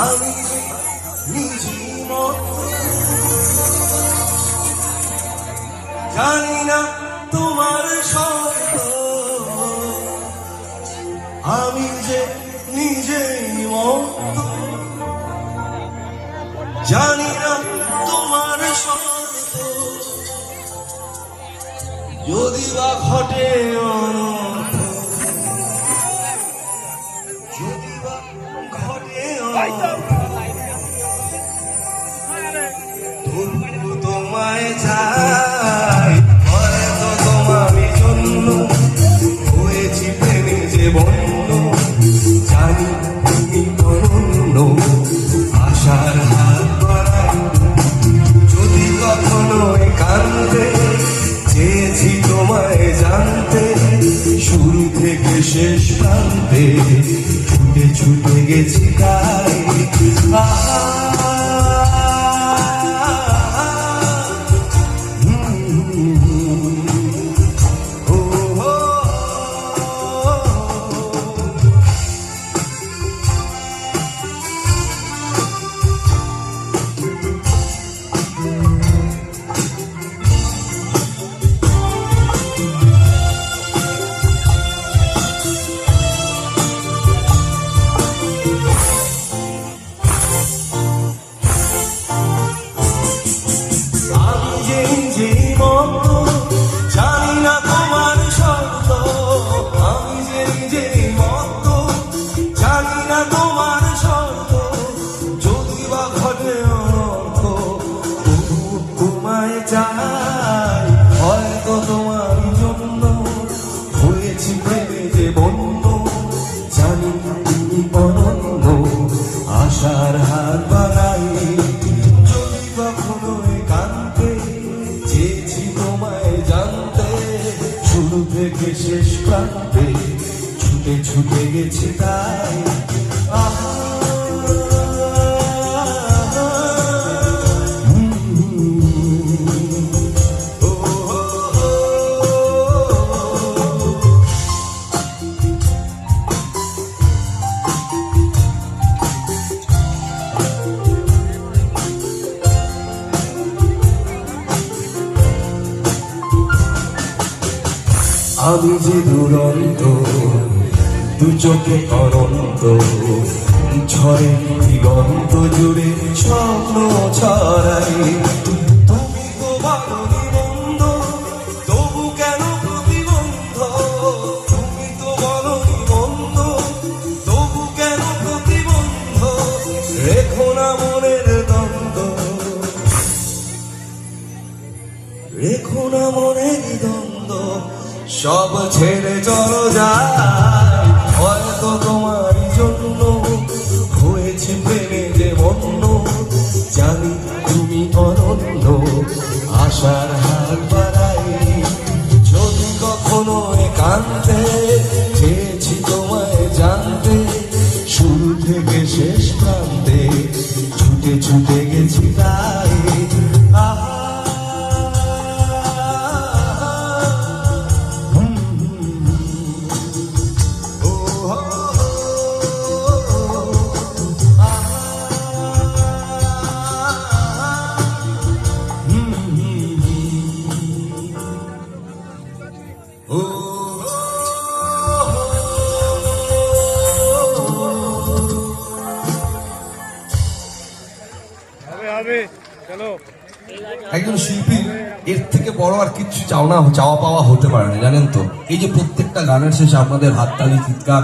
আমি নিজে জানি না তোমার শব্দ যদি বা ঘটে অনর্থ, যদি বা ঘটে তোমায় চাই। হয়তো তোমার জন্য আশার হাত যদি কখনো একান্তে শেষ প্রান্তে ছুটে ছুটে গেছি তাই চাই হয়তো তোমার জন্য হয়েছি প্রেমে যে বন্য জানি তুমি আশার হাত বাড়াই যদি কখনো একান্তে চেয়েছি তোমায় জানতে, শুরু থেকে শেষ প্রান্তে ছুটে ছুটে গেছি তাই। আমি যে দুরন্ত দু চোখে অনন্ত ঝরে দিগন্ত জুড়ে স্বপ্ন ছড়াই সব ছেড়ে চলো যায় হয়তো তোমার জন্য হয়েছে প্রেমে যে অন্য। জানি তুমি অনন্য, আশার হাত একজন শিল্পী, এর থেকে বড় আর কিছু চাওনা, চাওয়া পাওয়া হতে পারে না, জানেন তো? এই যে প্রত্যেকটা গানের শেষে আপনাদের হাততালি, চিৎকার